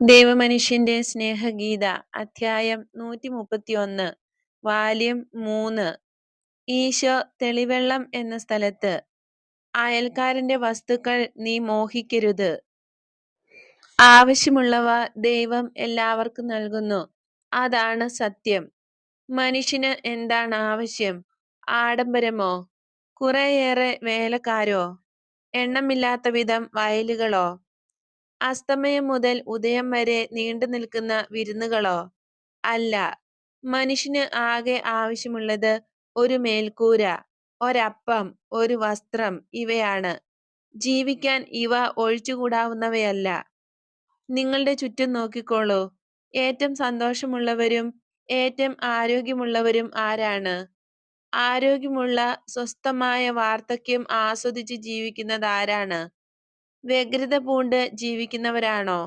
ദൈവമനുഷ്യന്റെ സ്നേഹഗീത അധ്യായം നൂറ്റി മുപ്പത്തിയൊന്ന് വാല്യം മൂന്ന് ഈശോ തെളിവെള്ളം എന്ന സ്ഥലത്ത് അയൽക്കാരന്റെ വസ്തുക്കൾ നീ മോഹിക്കരുത്. ആവശ്യമുള്ളവ ദൈവം എല്ലാവർക്കും നൽകുന്നു. അതാണ് സത്യം. മനുഷ്യന് എന്താണ് ആവശ്യം? ആഡംബരമോ? കുറെയേറെ വേലക്കാരോ? എണ്ണമില്ലാത്ത വിധം വയലുകളോ? അസ്തമയം മുതൽ ഉദയം വരെ നീണ്ടു നിൽക്കുന്ന വിരുന്നുകളോ? അല്ല, മനുഷ്യന് ആകെ ആവശ്യമുള്ളത് ഒരു മേൽക്കൂര, ഒരപ്പം, ഒരു വസ്ത്രം ഇവയാണ്. ജീവിക്കാൻ ഇവ ഒഴിച്ചുകൂടാവുന്നവയല്ല. നിങ്ങളുടെ ചുറ്റും നോക്കിക്കോളൂ. ഏറ്റവും സന്തോഷമുള്ളവരും ഏറ്റവും ആരോഗ്യമുള്ളവരും ആരാണ്? ആരോഗ്യമുള്ള സ്വസ്ഥമായ വാർദ്ധക്യം ആസ്വദിച്ച് ജീവിക്കുന്നതാരാണ്? വ്യഗ്രത പൂണ്ട് ജീവിക്കുന്നവരാണോ?